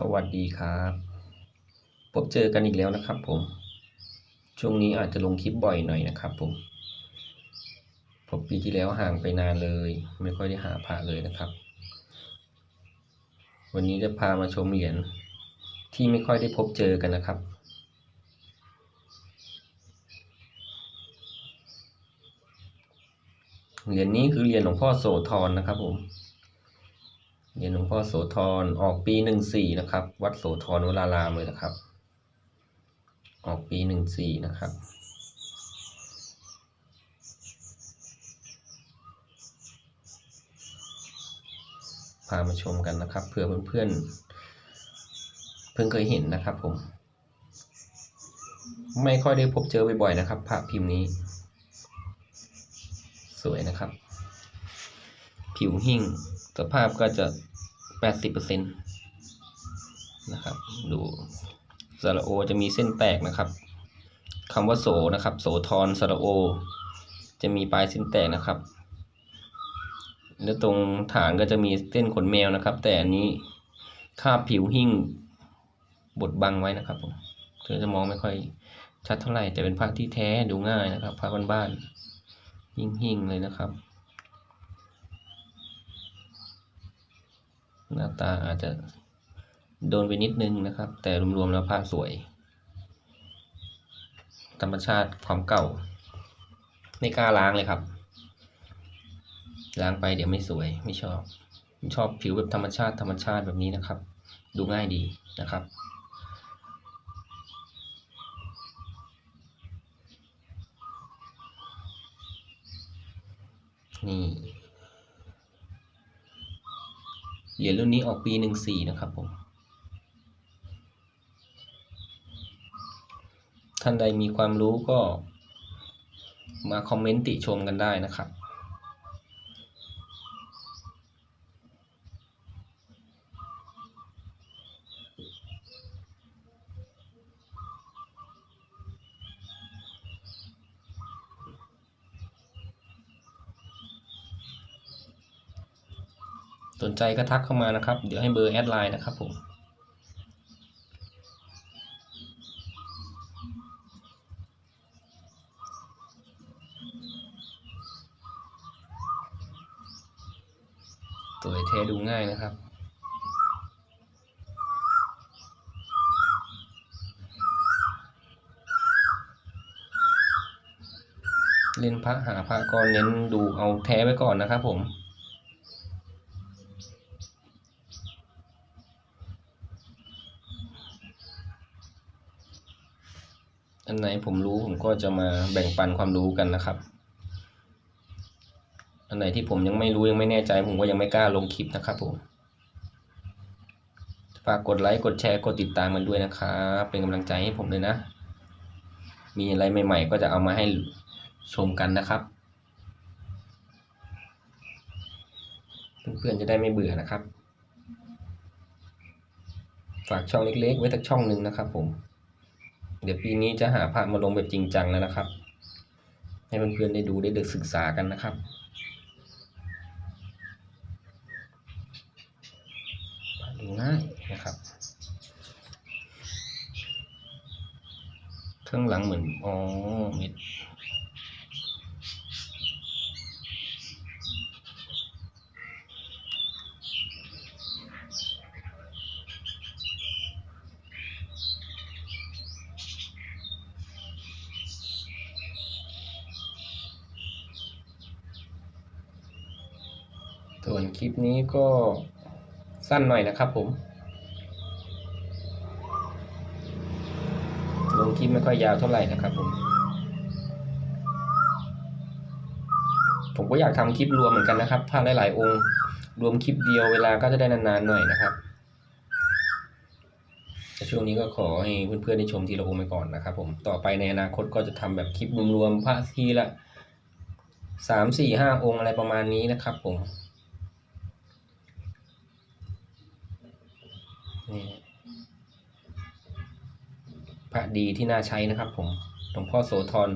สวัสดีครับ พบเจอกันอีกแล้วนะครับผม ช่วงนี้อาจจะลงคลิปบ่อยหน่อยนะครับผมเพบปีที่แล้วห่างไปนานเลย ไม่ค่อยได้หาพระเลยนะครับ วันนี้จะพามาชมเหรียญที่ไม่ค่อยได้พบเจอกันนะครับ เหรียญนี้คือเหรียญหลวงพ่อโสธรนะครับผม เหรียญหลวงพ่อโสธรออกปีหนึ่งสี่นะครับ วัดโสธรวรารามเลยนะครับ ออกปีหนึ่งสี่นะครับ พามาชมกันนะครับเพื่อเพื่อนๆ เพิ่งเคยเห็นนะครับผม ไม่ค่อยได้พบเจอบ่อยๆนะครับพระพิมพ์นี้ สวยนะครับ ผิวหิ่ง สภาพก็จะแปดสิบเปอร์เซ็นต์นะครับ ดูสระโอจะมีเส้นแตกนะครับคำว่าโสนะครับ โสธรสระโอ จะมีปลายเส้นแตกนะครับ แล้วตรงฐานก็จะมีเส้นขนแมวนะครับ แต่อันนี้คาบผิวหิ่งบดบังไว้นะครับผมเธอจะมองไม่ค่อยชัดเท่าไหร่แต่เป็นผ้าที่แท้ดูง่ายนะครับผ้าบ้านๆหิ่งๆเลยนะครับ หน้าตาอาจจะโดนไปนิดนึงนะครับ แต่รวมๆแล้วผ้าสวย ธรรมชาติความเก่า ไม่กล้าล้างเลยครับ ล้างไปเดี๋ยวไม่สวยไม่ชอบชอบผิวแบบธรรมชาติธรรมชาติแบบนี้นะครับ ดูง่ายดีนะครับนี่ เหรียญรุ่นนี้ออกปีหนึ่งสี่นะครับผม ท่านใดมีความรู้ก็มาคอมเมนต์ติชมกันได้นะครับ สนใจก็ทักเข้ามานะครับ เดี๋ยวให้เบอร์แอดไลน์นะครับผมสวยแท้ดูง่ายนะครับเล่นพระหาพระก็เน้นดูเอาแท้ไว้ก่อนนะครับผม อันไหนผมรู้ผมก็จะมาแบ่งปันความรู้กันนะครับ อันไหนที่ผมยังไม่รู้ยังไม่แน่ใจ ผมก็ยังไม่กล้าลงคลิปนะครับผมฝากกดไลค์กดแชร์กดติดตามมันด้วยนะครับเป็นกำลังใจให้ผมเลยนะ มีอะไรใหม่ๆ ก็จะเอามาให้ชมกันนะครับ เพื่อนๆจะได้ไม่เบื่อนะครับ ฝากช่องเล็กๆ ไว้สักช่องหนึ่งนะครับผม เดี๋ยวปีนี้จะหาพระมาลงแบบจริงจังแล้วนะครับ ให้เพื่อนๆได้ดูได้ศึกษากันนะครับดูง่ายนะครับข้างหลังเหมือนอ๋อมิด ส่วนคลิปนี้ก็สั้นหน่อยนะครับผม ลงคลิปไม่ค่อยยาวเท่าไหร่นะครับผม ผมก็อยากทำคลิปรวมเหมือนกันนะครับถ้าหลายๆองค์ รวมคลิปเดียวเวลาก็จะได้นานๆหน่อยนะครับแต่ช่วงนี้ก็ขอให้เพื่อนๆได้ชมทีละองค์ไปก่อนนะครับ ผมต่อไปในอนาคตก็จะทำแบบคลิปรวมๆพระทีละสามสี่ห้าองค์อะไรประมาณนี้นะครับผม นี่พระดีที่น่าใช้นะครับ ผมหลวงพ่อโสธร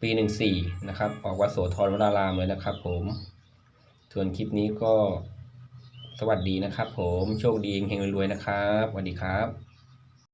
ปีหนึ่งสี่นะครับ ออกวัดโสธรวรารามเลยนะครับ ผมส่วนคลิปนี้ก็สวัสดีนะครับ ผมโชคดีเฮงรวยๆนะครับสวัสดีครับ